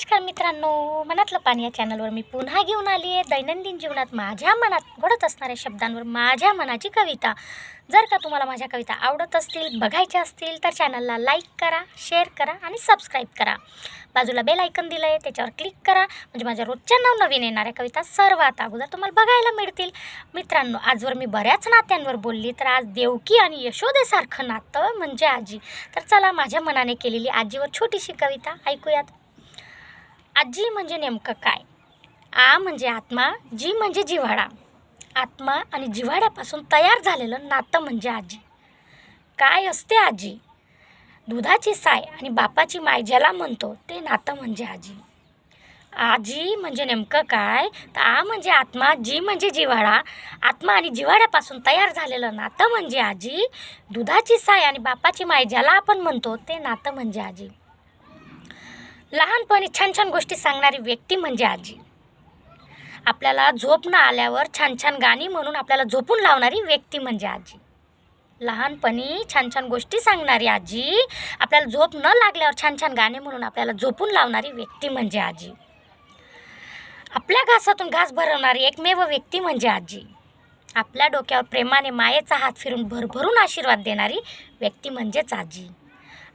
नमस्कार मित्रांनो मनातलं पाणी या चॅनलवर मी पुन्हा घेऊन आली आहे दैनंदिन जीवनात माझ्या मनात घडत असणाऱ्या शब्दांवर माझ्या मनाची कविता. जर का तुम्हाला माझ्या कविता आवडत असतील बघायच्या असतील तर चॅनलला लाईक करा शेअर करा आणि सबस्क्राईब करा. बाजूला बेल ऐकन दिलं आहे त्याच्यावर क्लिक करा. म्हणजे माझ्या रोजच्या नवनवीन येणाऱ्या कविता सर्वात अगोदर तुम्हाला बघायला मिळतील. मित्रांनो आजवर मी बऱ्याच नात्यांवर बोलली तर आज देवकी आणि यशोदेसारखं नातं म्हणजे आजी. तर चला माझ्या मनाने केलेली आजीवर छोटीशी कविता ऐकूयात. आजी म्हणजे नेमकं काय? आ म्हणजे आत्मा जी म्हणजे जिव्हाळा. आत्मा आणि जिव्हाळ्यापासून तयार झालेलं नातं म्हणजे आजी. काय असते आजी? दुधाची साय आणि बापाची माय ज्याला म्हणतो ते नातं म्हणजे आजी. आजी म्हणजे नेमकं काय? तर आ म्हणजे आत्मा जी म्हणजे जिव्हाळा. आत्मा आणि जिव्हाळ्यापासून तयार झालेलं नातं म्हणजे आजी. दुधाची साय आणि बापाची माय ज्याला आपण म्हणतो ते नातं म्हणजे आजी. लहानपणी छान छान गोष्टी सांगणारी व्यक्ती म्हणजे आजी. आपल्याला झोप न आल्यावर छान छान गाणी म्हणून आपल्याला झोपून लावणारी व्यक्ती म्हणजे आजी. लहानपणी छान छान गोष्टी सांगणारी आजी आपल्याला झोप न लागल्यावर छान छान गाणे म्हणून आपल्याला झोपून लावणारी व्यक्ती म्हणजे आजी. आपल्या घासातून घास भरवणारी एकमेव व्यक्ती म्हणजे आजी. आपल्या डोक्यावर प्रेमाने मायेचा हात फिरून भरभरून आशीर्वाद देणारी व्यक्ती म्हणजेच आजी.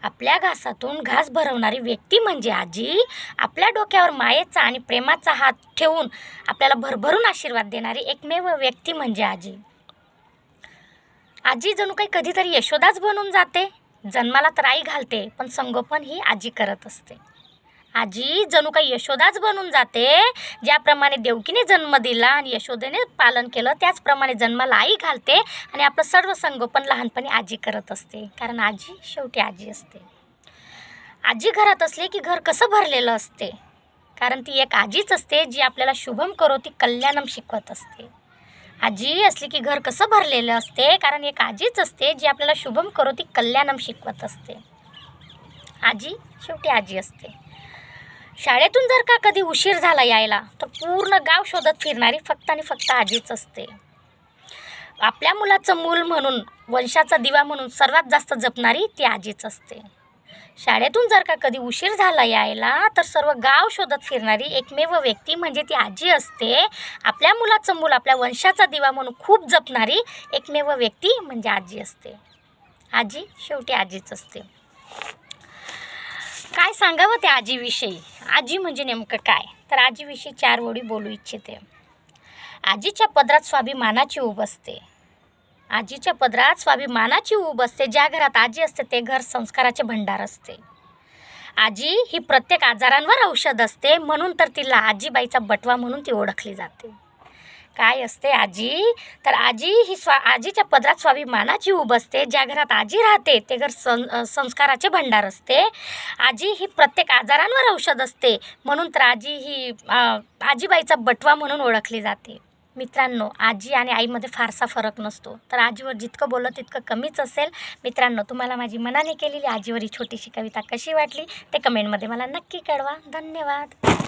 आपल्या घासातून घास भरवणारी व्यक्ती म्हणजे आजी. आपल्या डोक्यावर मायेचा आणि प्रेमाचा हात ठेवून आपल्याला भरभरून आशीर्वाद देणारी एकमेव व्यक्ती म्हणजे आजी. आजी जणू काही कधीतरी यशोदाच बनून जाते. जन्माला तर आई घालते पण संगोपन ही आजी करत असते. आजी जणू काही यशोदाच बनून जाते. ज्याप्रमाणे देवकीने जन्म दिला आणि यशोदेने पालन केलं त्याचप्रमाणे जन्माला आई घालते आणि आपलं सर्व संगोपन लहानपणी आजी करत असते. कारण आजी शेवटी आजी असते. आजी घरात असले की घर कसं भरलेलं असते? कारण ती एक आजीच असते जी आपल्याला शुभम करोती कल्याणम शिकवत असते. आजी असली की घर कसं भरलेलं असते? कारण एक आजीच असते जी आपल्याला शुभम करोती कल्याणम शिकवत असते. आजी शेवटी आजी असते. शाळेतून जर का कधी उशीर झाला यायला तर पूर्ण गाव शोधत फिरणारी फक्त आणि फक्त आजीच असते. आपल्या मुलाचं मूल म्हणून वंशाचा दिवा म्हणून सर्वात जास्त जपणारी ती आजीच असते. शाळेतून जर का कधी उशीर झाला यायला तर सर्व गाव शोधत फिरणारी एकमेव व्यक्ती म्हणजे ती आजी असते. आपल्या मुलाचं मूल आपल्या वंशाचा दिवा म्हणून खूप जपणारी एकमेव व्यक्ती म्हणजे आजी असते. आजी शेवटी आजीच असते. काय सांगावं त्या आजीविषयी? आजी म्हणजे नेमकं काय? तर आजीविषयी चार ओळी बोलू इच्छिते. आजीच्या पदरात स्वाभिमानाची ऊब असते. आजीच्या पदरात स्वाभिमानाची ऊब असते. ज्या घरात आजी असते ते घर संस्काराचे भंडार असते. आजी ही प्रत्येक आजारांवर औषध असते. म्हणून तर तिला आजीबाईचा बटवा म्हणून ती ओळखली जाते. काय असते आजी? तर आजी ही स्वा आजीच्या पदरात स्वाभिमानाची ऊब असते ज्या घरात आजी राहते ते घर सं संस्काराचे भंडार असते. आजी ही प्रत्येक आजारांवर औषध असते. म्हणून तर आजी ही आजीबाईचा बटवा म्हणून ओळखली जाते. मित्रांनो आजी आणि आईमध्ये फारसा फरक नसतो. तर आजीवर जितकं बोललं तितकं कमीच असेल. मित्रांनो तुम्हाला माझी मनाने केलेली आजीवर ही छोटीशी कविता कशी वाटली ते कमेंटमध्ये मला नक्की कळवा. धन्यवाद.